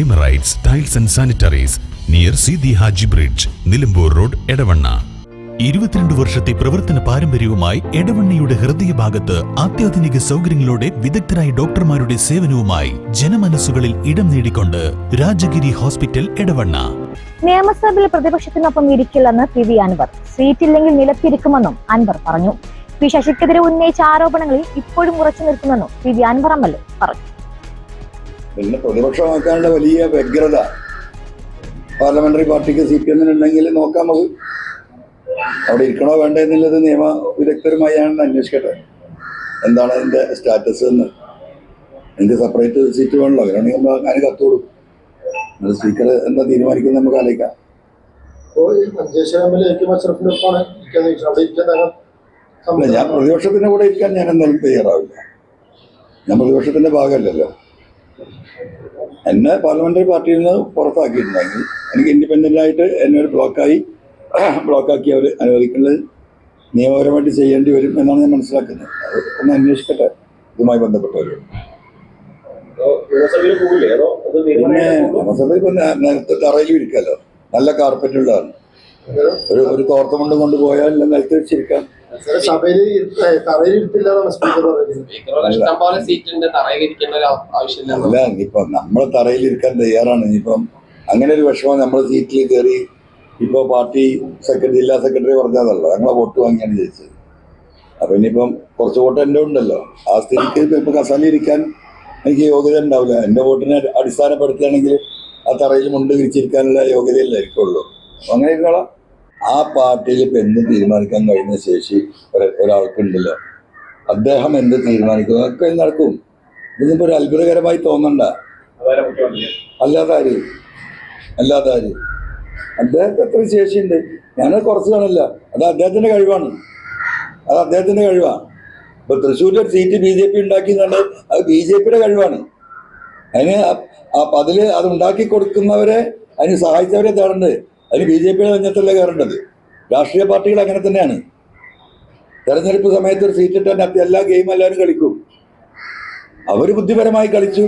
Emirates Tiles and Sanitaries near Seethi Haji bridge Nilambur road Edavanna ഇരുപത്തിരണ്ട് വർഷത്തെ പ്രവർത്തന പാരമ്പര്യവുമായി എടവണ്ണയുടെ ഹൃദയഭാഗത്ത് അത്യാധുനിക സൗകര്യങ്ങളോടെ വിദഗ്ധരായ ഡോക്ടർമാരുടെ സേവനവുമായി ജനമനസ്സുകളിൽ ഇടം നേടിക്കൊണ്ട് രാജഗിരി ഹോസ്പിറ്റൽ എടവണ്ണ. നിയമസഭയിൽ പ്രതിപക്ഷത്തിനൊപ്പം ഇരിക്കില്ലെന്ന് പി വി അൻവർ. സീറ്റില്ലെങ്കിൽ നിലത്തിരിക്കുമെന്നും അൻവർ പറഞ്ഞു. പി ശശിക്കെതിരെ ഉന്നയിച്ച ആരോപണങ്ങളിൽ ഇപ്പോഴും ഉറച്ചു നിൽക്കുമെന്നും P V Anvar M L A പറഞ്ഞു. പിന്നെ പ്രതിപക്ഷമാക്കാനുള്ള വലിയ വ്യഗ്രത. പാർലമെന്ററി പാർട്ടിക്ക് സി പി എമ്മിനുണ്ടെങ്കിൽ നോക്കാം അത്. അവിടെ ഇരിക്കണോ വേണ്ട എന്നുള്ളത് നിയമ വിദഗ്ധരുമായി ഞാൻ അന്വേഷിക്കട്ടെ. എന്താണ് അതിന്റെ സ്റ്റാറ്റസ് എന്ന്. എനിക്ക് സെപ്പറേറ്റ് സീറ്റ് വേണമല്ലോ അങ്ങനെയാണെങ്കിൽ നമ്മൾ അങ്ങനെ കത്ത് കൊടുക്കും അത് സ്പീക്കർ എന്താ തീരുമാനിക്കുന്നത് നമുക്ക് ആലോചിക്കാം. ഞാൻ പ്രതിപക്ഷത്തിന്റെ കൂടെ ഇരിക്കാൻ ഞാൻ എന്തായാലും തയ്യാറാവില്ല. ഞാൻ പ്രതിപക്ഷത്തിന്റെ ഭാഗമല്ലല്ലോ. എന്നെ പാർലമെന്ററി പാർട്ടിയിൽ നിന്ന് പുറത്താക്കിയിട്ടുണ്ടെങ്കിൽ എനിക്ക് ഇൻഡിപെൻഡന്റ് ആയിട്ട് എന്നെ ഒരു ബ്ലോക്കായി ബ്ലോക്കാക്കി അവർ അനുവദിക്കുന്നത് നിയമപരമായിട്ട് ചെയ്യേണ്ടി വരും എന്നാണ് ഞാൻ മനസ്സിലാക്കുന്നത്. അത് ഒന്ന് അന്വേഷിക്കട്ടെ. ഇതുമായി ബന്ധപ്പെട്ടവരോട്. അത് പിന്നെ നിയമസഭയിൽ ഇപ്പം നേ- നേരത്തെ തറയിൽ ഇരിക്കാമല്ലോ നല്ല കാർപ്പറ്റ് ഉള്ളതാണ്. ഒരു ഒരു തോർത്തമുണ്ട് കൊണ്ടുപോയാൽ നിലത്ത് വെച്ചിരിക്കാം ഇരുത്തില്ല എന്നാണ് സ്പീക്കർ പറയുന്നത്. തറയിലിരിക്കേണ്ട ഒരു ആവശ്യമില്ല അല്ല ഇനിയിപ്പം നമ്മൾ തറയിൽ ഇരിക്കാൻ തയ്യാറാണ്. ഇനിയിപ്പം അങ്ങനെ ഒരു വിഷമം നമ്മൾ സീറ്റിൽ കയറി ഇപ്പൊ പാർട്ടി സെക്രട്ടറി ജില്ലാ സെക്രട്ടറി പറഞ്ഞതല്ലോ ഞങ്ങളെ വോട്ട് വാങ്ങിയാണ് ജയിച്ചത്. അപ്പൊ ഇനിയിപ്പം കുറച്ച് വോട്ട് എന്റെ ഉണ്ടല്ലോ. ആ സ്ഥിതിക്ക് ഇപ്പൊ കസാലി ഇരിക്കാൻ എനിക്ക് യോഗ്യത ഉണ്ടാവില്ല. എന്റെ വോട്ടിനെ അടിസ്ഥാനപ്പെടുത്തുകയാണെങ്കിൽ ആ തറയിൽ മുണ്ട് വിരിച്ചിരിക്കാനുള്ള യോഗ്യതയല്ലായിരിക്കുള്ളൂ അപ്പൊ അങ്ങനെ ഇരുന്നോളാം ആ പാർട്ടിയിൽ ഇപ്പൊ എന്ത് തീരുമാനിക്കാൻ കഴിയുന്ന ശേഷി ഒര- ഒരാൾക്കുണ്ടല്ലോ. അദ്ദേഹം എന്ത് തീരുമാനിക്കുന്നു? അതൊക്കെ നടക്കും. ഇതിപ്പോ ഒരു അത്ഭുതകരമായി തോന്നണ്ട. അല്ലാതെ ആര്? അല്ലാതെ ആര്? അദ്ദേഹത്തിന് എത്ര ശേഷിയുണ്ട്. ഞാനത് കുറച്ച് കാണില്ല. അത് അദ്ദേഹത്തിന്റെ കഴിവാണ്. അത് അദ്ദേഹത്തിന്റെ കഴിവാണ്. ഇപ്പൊ തൃശ്ശൂരിൽ സീറ്റ് ബി ജെ പി ഉണ്ടാക്കി അത് ബി ജെ പിയുടെ കഴിവാണ്. അതിന് അതിൽ അത് ഉണ്ടാക്കി കൊടുക്കുന്നവരെ അതിന് സഹായിച്ചവരെ തേടേണ്ടത് അതിന് ബി ജെ പിയുടെ നെഞ്ഞത്തല്ലേ കയറേണ്ടത്. രാഷ്ട്രീയ പാർട്ടികൾ അങ്ങനെ തന്നെയാണ്. തെരഞ്ഞെടുപ്പ് സമയത്ത് ഒരു സീറ്റ് ഇട്ടാൻ എല്ലാ ഗെയിം എല്ലാവരും കളിക്കും. അവർ ബുദ്ധിപരമായി കളിച്ചു.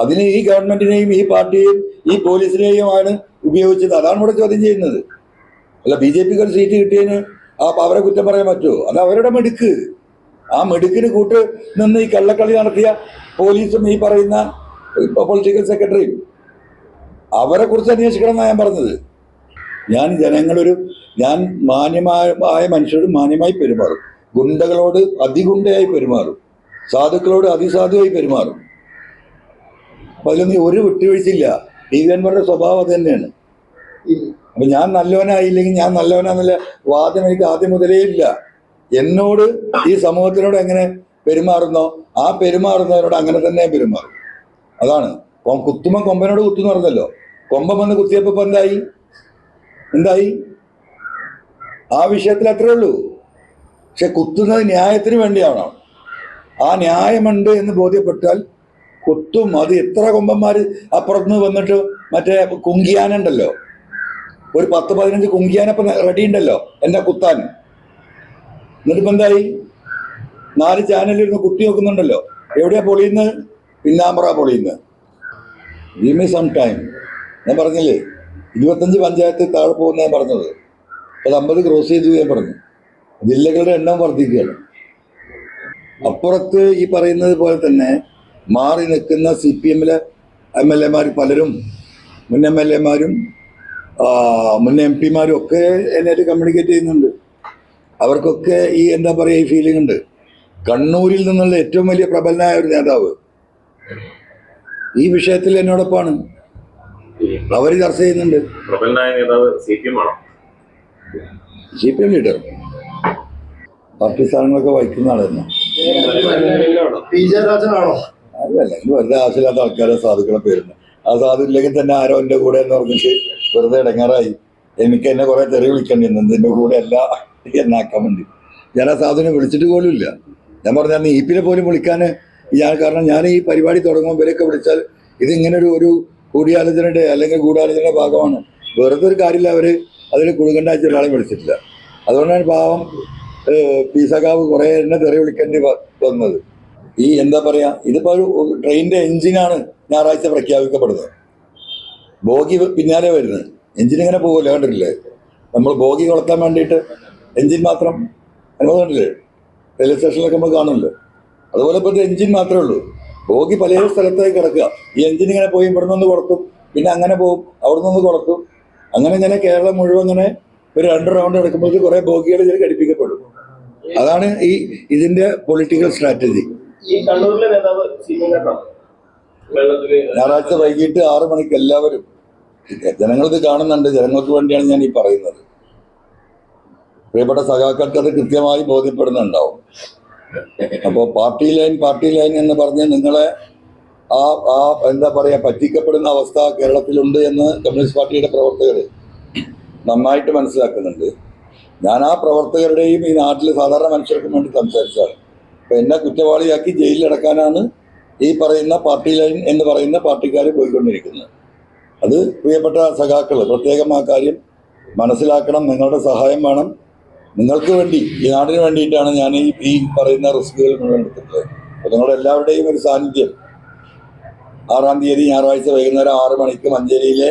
അതിന് ഈ ഗവൺമെന്റിനെയും ഈ പാർട്ടിയെയും ഈ പോലീസിനെയുമാണ് ഉപയോഗിച്ചത്. അതാണ് ഇവിടെ ചോദ്യം ചെയ്യുന്നത്. അല്ല ബി ജെ പിക്ക് ഒരു സീറ്റ് കിട്ടിയതിന് ആ അവരെ കുറ്റം പറയാൻ പറ്റുമോ? അത് അവരുടെ മെടുക്ക്. ആ മെടുക്കിന് കൂട്ട് നിന്ന് ഈ കള്ളക്കളി നടത്തിയ പോലീസും ഈ പറയുന്ന പൊളിറ്റിക്കൽ സെക്രട്ടറിയും അവരെ കുറിച്ച് അന്വേഷിക്കണം എന്നാണ് ഞാൻ പറഞ്ഞത്. ഞാൻ ജനങ്ങളൊരു ഞാൻ മാന്യമായ മനുഷ്യരോട് മാന്യമായി പെരുമാറും. ഗുണ്ടകളോട് അതിഗുണ്ടയായി പെരുമാറും. സാധുക്കളോട് അതിസാധുവായി പെരുമാറും. അപ്പൊ അതിലൊന്നും ഒരു വിട്ടുവീഴ്ചയില്ല. ടി സ്വഭാവം അത് തന്നെയാണ്. അപ്പം ഞാൻ നല്ലവനായില്ലെങ്കിൽ ഞാൻ നല്ലവനാന്നുള്ള വാദം എനിക്ക് ആദ്യം മുതലേ ഇല്ല. എന്നോട് ഈ സമൂഹത്തിനോട് എങ്ങനെ പെരുമാറുന്നോ ആ പെരുമാറുന്നവരോട് അങ്ങനെ തന്നെ പെരുമാറും. അതാണ്. കുത്തുമ്പം കൊമ്പനോട് കുത്തുന്നു പറഞ്ഞല്ലോ. കൊമ്പം വന്ന് കുത്തിയപ്പോ എന്തായി? എന്തായി? ആ വിഷയത്തിൽ അത്രേ ഉള്ളൂ. പക്ഷെ കുത്തുന്നത് ന്യായത്തിന് വേണ്ടിയാവണം ആ ന്യായമുണ്ട് എന്ന് ബോധ്യപ്പെട്ടാൽ കുത്തും അത് എത്ര കൊമ്പന്മാര് അപ്പുറത്തുനിന്ന് വന്നിട്ട് മറ്റേ കുങ്കിയാനുണ്ടല്ലോ. ഒരു പത്ത് പതിനഞ്ച് കുങ്കിയാനപ്പം റെഡി ഉണ്ടല്ലോ എന്നെ കുത്താൻ. എന്നിട്ടിപ്പോൾ എന്തായി? നാല് ചാനലിരുന്ന് കുത്തി നോക്കുന്നുണ്ടല്ലോ. എവിടെയാ പൊളിയുന്നത്? പിന്നാമ്പറ പൊളിയുന്നത്. ഗീവ് സം ടൈം ഞാൻ പറഞ്ഞില്ലേ? ഇരുപത്തഞ്ച് പഞ്ചായത്തിൽ താഴെ പോകുന്ന ഞാൻ പറഞ്ഞത്. അത് അമ്പത് ക്രോസ് ചെയ്തു ഞാൻ പറഞ്ഞു. ജില്ലകളുടെ എണ്ണം വർദ്ധിക്കുകയാണ്. അപ്പുറത്ത് ഈ പറയുന്നത് പോലെ തന്നെ മാറി നിൽക്കുന്ന സി പി എമ്മിലെ എം എൽ എമാർ പലരും മുൻ എം എൽ എമാരും മുൻ എം പിമാരും ഒക്കെ എന്നെ കമ്മ്യൂണിക്കേറ്റ് ചെയ്യുന്നുണ്ട്. അവർക്കൊക്കെ ഈ എന്താ പറയുക ഈ ഫീലിംഗ് ഉണ്ട്. കണ്ണൂരിൽ നിന്നുള്ള ഏറ്റവും വലിയ പ്രബലനായ ഒരു നേതാവ് ഈ വിഷയത്തിൽ എന്നോടൊപ്പമാണ് അവർ ചർച്ച ചെയ്യുന്നുണ്ട്. പ്രബലനായ നേതാവ് സി പി എം ആണോ? C P M leader party സ്ഥാനങ്ങളൊക്കെ വഹിക്കുന്ന ആളായിരുന്നു. ഇത് വെറുതെ ആവശ്യമില്ലാത്ത ആൾക്കാരെ സാധുക്കളെ പേരുണ്ട്. ആ സാധു ഇല്ലെങ്കിൽ തന്നെ ആരോ എന്റെ കൂടെ എന്ന് പറഞ്ഞിട്ട് വെറുതെ ഇടങ്ങാറായി. എനിക്ക് എന്നെ കുറെ തെറി വിളിക്കേണ്ടി ഇതിന്റെ കൂടെ അല്ല എന്നാക്കാൻ വേണ്ടി. ഞാൻ ആ സാധുവിനെ വിളിച്ചിട്ട് പോലും ഇല്ല. ഞാൻ പറഞ്ഞ നീ ഈപ്പിനെ പോലും വിളിക്കാൻ ഞാൻ കാരണം ഞാൻ ഈ പരിപാടി തുടങ്ങുമ്പോൾ ഇവരൊക്കെ വിളിച്ചാൽ ഇതിങ്ങനെ ഒരു ഒരു കൂടിയാലോചനയുടെ അല്ലെങ്കിൽ ഗൂഢാലോചനയുടെ ഭാഗമാണ്. വെറുതെ ഒരു കാര്യമില്ല അവർ അതിൽ കുടുങ്ങണ്ട ഒരാളെ വിളിച്ചിട്ടില്ല. അതുകൊണ്ടാണ് പാവം പി സഖാവ് കുറെ എന്നെ തെറി വിളിക്കേണ്ടി വന്നത്. ഈ എന്താ പറയാ ഇതിപ്പോ ഒരു ട്രെയിനിന്റെ എഞ്ചിനാണ് ഞായറാഴ്ച പ്രഖ്യാപിക്കപ്പെടുന്നത്. ബോഗി പിന്നാലെ വരുന്നത്. എഞ്ചിൻ ഇങ്ങനെ പോകുമല്ലോ കണ്ടിട്ടില്ലേ? നമ്മൾ ബോഗി കൊളത്താൻ വേണ്ടിയിട്ട് എഞ്ചിൻ മാത്രം അനുഭവം കണ്ടില്ലേ റെയിൽവേ സ്റ്റേഷനിലൊക്കെ നമ്മൾ കാണുമല്ലോ അതുപോലെ ഇപ്പോൾ എഞ്ചിൻ മാത്രമേ ഉള്ളൂ. ബോഗി പല സ്ഥലത്തേക്ക് കിടക്കുക. ഈ എഞ്ചിൻ ഇങ്ങനെ പോയി ഇവിടെ നിന്ന് കൊടുക്കും പിന്നെ അങ്ങനെ പോകും അവിടെ നിന്ന് കൊടുക്കും അങ്ങനെ ഇങ്ങനെ കേരളം മുഴുവൻ ഇങ്ങനെ ഒരു രണ്ട് റൗണ്ട് നടക്കുമ്പോഴേക്ക് കുറെ ബോഗികൾ ഇതിൽ ഘടിപ്പിക്കപ്പെടും. അതാണ് ഈ ഇതിന്റെ പൊളിറ്റിക്കൽ സ്ട്രാറ്റജി ഞായറാഴ്ച വൈകിട്ട് ആറു മണിക്ക് എല്ലാവരും ജനങ്ങൾക്ക് കാണുന്നുണ്ട്. ജനങ്ങൾക്ക് വേണ്ടിയാണ് ഞാൻ ഈ പറയുന്നത്. പ്രിയപ്പെട്ട സഖാക്കൾക്ക് അത് കൃത്യമായി ബോധ്യപ്പെടുന്നുണ്ടാവും. അപ്പോൾ പാർട്ടി ലൈൻ പാർട്ടി ലൈൻ എന്ന് പറഞ്ഞ് നിങ്ങളെ ആ ആ എന്താ പറയാ പറ്റിക്കപ്പെടുന്ന അവസ്ഥ കേരളത്തിലുണ്ട് എന്ന് കമ്മ്യൂണിസ്റ്റ് പാർട്ടിയുടെ പ്രവർത്തകർ നന്നായിട്ട് മനസ്സിലാക്കുന്നുണ്ട്. ഞാൻ ആ പ്രവർത്തകരുടെയും ഈ നാട്ടിലെ സാധാരണ മനുഷ്യർക്കും വേണ്ടി സംസാരിച്ചാണ്. അപ്പൊ എന്നെ കുറ്റവാളിയാക്കി ജയിലിലടക്കാനാണ് ഈ പറയുന്ന പാർട്ടി ലൈൻ എന്ന് പറയുന്ന പാർട്ടിക്കാർ പോയിക്കൊണ്ടിരിക്കുന്നത്. അത് പ്രിയപ്പെട്ട സഖാക്കൾ പ്രത്യേകം ആ കാര്യം മനസ്സിലാക്കണം നിങ്ങളുടെ സഹായം വേണം. നിങ്ങൾക്ക് വേണ്ടി ഈ നാടിന് വേണ്ടിയിട്ടാണ് ഞാൻ ഈ ഈ പറയുന്ന റിസ്കുകൾ മുഴുവൻ എടുത്തിട്ടുള്ളത്. അപ്പോൾ നിങ്ങളുടെ എല്ലാവരുടെയും ഒരു സാന്നിധ്യം. ആറാം തീയതി ഞായറാഴ്ച വൈകുന്നേരം ആറ് മണിക്ക് മഞ്ചേരിയിലെ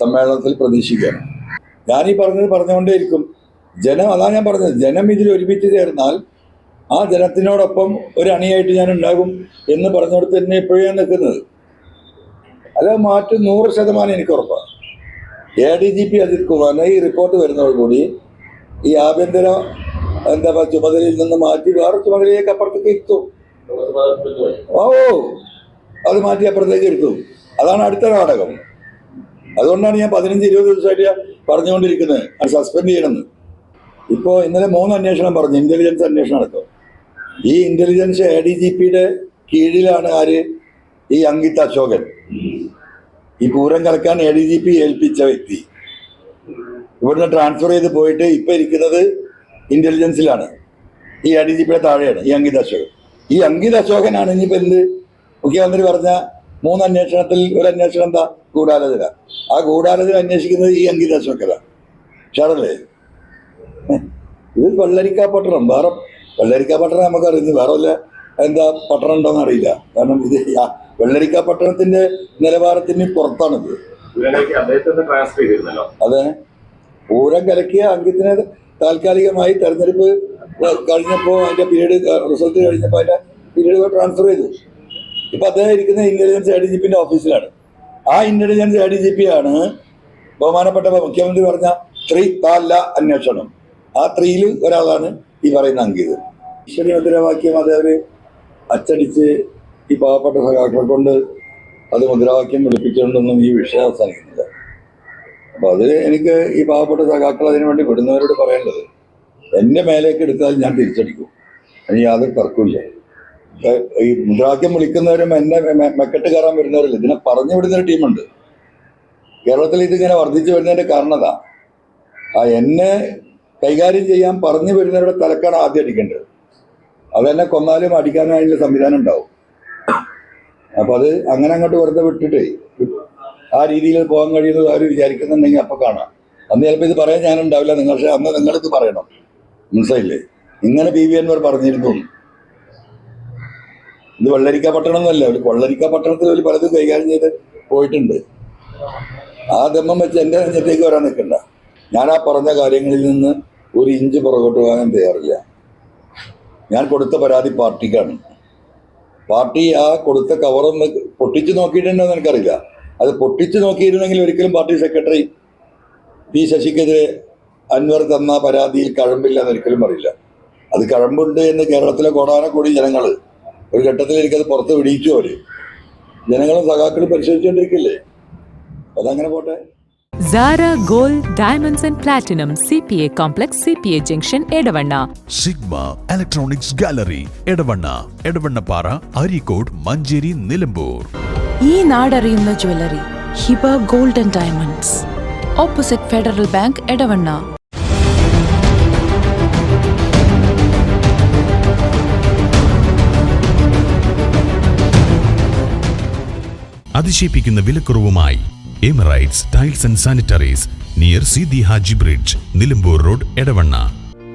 സമ്മേളനത്തിൽ പ്രതീക്ഷിക്കുകയാണ്. ഞാൻ ഈ പറഞ്ഞത് പറഞ്ഞുകൊണ്ടേയിരിക്കും. ജനം അതാ ഞാൻ പറഞ്ഞത് ജനം ഇതിൽ ഒരുമിച്ച് ചേർന്നാൽ ആ ജനത്തിനോടൊപ്പം ഒരു അണിയായിട്ട് ഞാൻ ഉണ്ടാകും എന്ന് പറഞ്ഞുകൊടുത്ത് തന്നെ എപ്പോഴും ഞാൻ നിൽക്കുന്നത്. അല്ല മാറ്റം നൂറ് ശതമാനം എനിക്ക് ഉറപ്പാണ്. A D G P Ajith കുമാറിനെ ഈ റിപ്പോർട്ട് വരുന്നതോടുകൂടി ഈ ആഭ്യന്തര എന്താ പറയുക ചുമതലയിൽ നിന്ന് മാറ്റി വേറെ ചുമതലയിലേക്ക് അപ്പുറത്തേക്ക് ഇരുത്തും ഓ അത് മാറ്റി അപ്പുറത്തേക്ക് ഇരുത്തും അതാണ് അടുത്ത നാടകം. അതുകൊണ്ടാണ് ഞാൻ പതിനഞ്ച് ഇരുപത് ദിവസമായിട്ട് പറഞ്ഞുകൊണ്ടിരിക്കുന്നത്. അത് സസ്പെൻഡ് ചെയ്യണമെന്ന് ഇപ്പോൾ ഇന്നലെ മൂന്ന് അന്വേഷണം പറഞ്ഞു. ഇന്റലിജൻസ് അന്വേഷണം നടത്തും. ഈ ഇന്റലിജൻസ് എ ഡി ജി പിയുടെ കീഴിലാണ് ആര്? ഈ അങ്കിത് അശോകൻ. ഈ പൂരം കലക്കാൻ എ ഡി ജി പി ഏൽപ്പിച്ച വ്യക്തി. ഇവിടുന്ന് ട്രാൻസ്ഫർ ചെയ്ത് പോയിട്ട് ഇപ്പൊ ഇരിക്കുന്നത് ഇന്റലിജൻസിലാണ് ഈ ഐ ഡി ജി പിയുടെ താഴെയാണ് ഈ അങ്കിത് അശോകൻ. ഈ അങ്കിത് അശോകനാണ് ഇനിയിപ്പോ എന്ത്? മുഖ്യമന്ത്രി പറഞ്ഞ മൂന്ന് അന്വേഷണത്തിൽ ഒരു അന്വേഷണം എന്താ? ഗൂഢാലോചന. ആ ഗൂഢാലോചന അന്വേഷിക്കുന്നത് ഈ അങ്കിത് അശോകനാണ്. ഷാറല്ലേ ഇത് വെള്ളരിക്ക പട്ടണം വേറെ വെള്ളരിക്ക പട്ടണം നമുക്ക് അറിയുന്നത് വേറെ വല്ല എന്താ പട്ടണം ഉണ്ടോന്ന് അറിയില്ല. കാരണം ഇത് വെള്ളരിക്ക പട്ടണത്തിന്റെ നിലവാരത്തിന് പുറത്താണിത്. അതെ. പൂരം കലക്കിയ അങ്കിത്തിന് താൽക്കാലികമായി തെരഞ്ഞെടുപ്പ് കഴിഞ്ഞപ്പോൾ അതിന്റെ പീരീഡ് റിസൾട്ട് കഴിഞ്ഞപ്പോൾ അതിന്റെ പീരീഡ് ട്രാൻസ്ഫർ ചെയ്തു. ഇപ്പൊ അദ്ദേഹം ഇരിക്കുന്ന ഇന്റലിജൻസ് എ ഡി ജി പിന്റെ ഓഫീസിലാണ് ആ intelligence A D G P ആണ് ബഹുമാനപ്പെട്ട മുഖ്യമന്ത്രി പറഞ്ഞ ത്രീ താല്ല അന്വേഷണം. ആ ത്രീയിൽ ഒരാളാണ് ഈ പറയുന്ന അങ്കിത്. ഈശ്വരി മുദ്രാവാക്യം അത് അവർ അച്ചടിച്ച് ഈ പാവപ്പെട്ട സഖാക്കളെ കൊണ്ട് അത് മുദ്രാവാക്യം വിളിപ്പിച്ചുകൊണ്ടൊന്നും ഈ വിഷയം അവസാനിക്കുന്നില്ല. അപ്പൊ അത് എനിക്ക് ഈ പാവപ്പെട്ട സഖാക്കൾ അതിനു വേണ്ടി വിടുന്നവരോട് പറയേണ്ടത് എന്റെ മേലേക്ക് എടുത്താൽ ഞാൻ തിരിച്ചടിക്കും. അതിന് യാതൊരു തർക്കമില്ല ഈ മുദ്രാവാക്യം വിളിക്കുന്നവരും എന്നെ മെക്കെട്ട് കയറാൻ വരുന്നവരില്ല? ഇതിനെ പറഞ്ഞു വിടുന്ന ഒരു ടീമുണ്ട്. കേരളത്തിൽ ഇതിങ്ങനെ വർദ്ധിച്ചു വരുന്നതിന്റെ കാരണത. ആ എന്നെ കൈകാര്യം ചെയ്യാൻ പറഞ്ഞു വരുന്നവരുടെ തലക്കാണ് ആദ്യം അടിക്കേണ്ടത്. അതെന്നെ കൊന്നാലും അടിക്കാനും അതിന്റെ സംവിധാനം ഉണ്ടാവും. അപ്പൊ അത് അങ്ങനെ അങ്ങോട്ട് വെറുതെ വിട്ടിട്ടേ ആ രീതിയിൽ പോകാൻ കഴിയുന്നത് അവർ വിചാരിക്കുന്നുണ്ടെങ്കിൽ അപ്പൊ കാണാം. അന്ന് ചിലപ്പോൾ ഇത് പറയാൻ ഞാനുണ്ടാവില്ല നിങ്ങൾ പക്ഷെ അന്ന് നിങ്ങളിത് പറയണം. മനസ്സിലായില്ലേ? ഇങ്ങനെ പി വി അൻവർ പറഞ്ഞിരുന്നു. ഇത് വെള്ളരിക്ക പട്ടണം എന്നല്ല ഒരു കൊള്ളരിക്ക പട്ടണത്തിൽ ഒരു പലതും കൈകാര്യം ചെയ്ത് പോയിട്ടുണ്ട്. ആ ദമ്മം വെച്ച് എന്റെ നെഞ്ചത്തേക്ക് വരാൻ നിൽക്കണ്ട. ഞാൻ ആ പറഞ്ഞ കാര്യങ്ങളിൽ നിന്ന് ഒരു ഇഞ്ച് പുറകോട്ട് പോകാൻ തയ്യാറില്ല. ഞാൻ കൊടുത്ത പരാതി പാർട്ടിക്കാണ്. പാർട്ടി ആ കൊടുത്ത കവറൊന്ന് പൊട്ടിച്ചു നോക്കിയിട്ടുണ്ടോ എന്ന് എനിക്കറിയില്ല. അത് പൊട്ടിച്ചു നോക്കിയിരുന്നെങ്കിൽ ഒരിക്കലും പാർട്ടി സെക്രട്ടറി പി ശശിക്കെതിരെ അൻവർ തന്ന പരാതിയിൽ കഴമ്പില്ല എന്ന് ഒരിക്കലും പറയില്ല. അത് കഴമ്പുണ്ട് എന്ന് കേരളത്തിലെ കോടാനക്കോടി ജനങ്ങൾ ഒരു ഘട്ടത്തിൽ എനിക്കത് പുറത്ത് വിടിയിച്ചു അവർ. ജനങ്ങളും സഖാക്കളും പരിശോധിച്ചുകൊണ്ടിരിക്കില്ലേ അതങ്ങനെ പോട്ടെ. Zara Gold Diamonds and Platinum CPA Complex CPA junction Edavanna Sigma Electronics Gallery Edavanna Edavannappara Areekode Manjeri Nilambur ഈ നാടറിയുന്ന jewellery Hiba Golden Diamonds. Opposite Federal Bank Edavanna. അതിശയിപ്പിക്കുന്ന വിലക്കുറവുമായി Emirates Tiles and Sanitaries near Seethi Haji bridge Nilambur road Edavanna.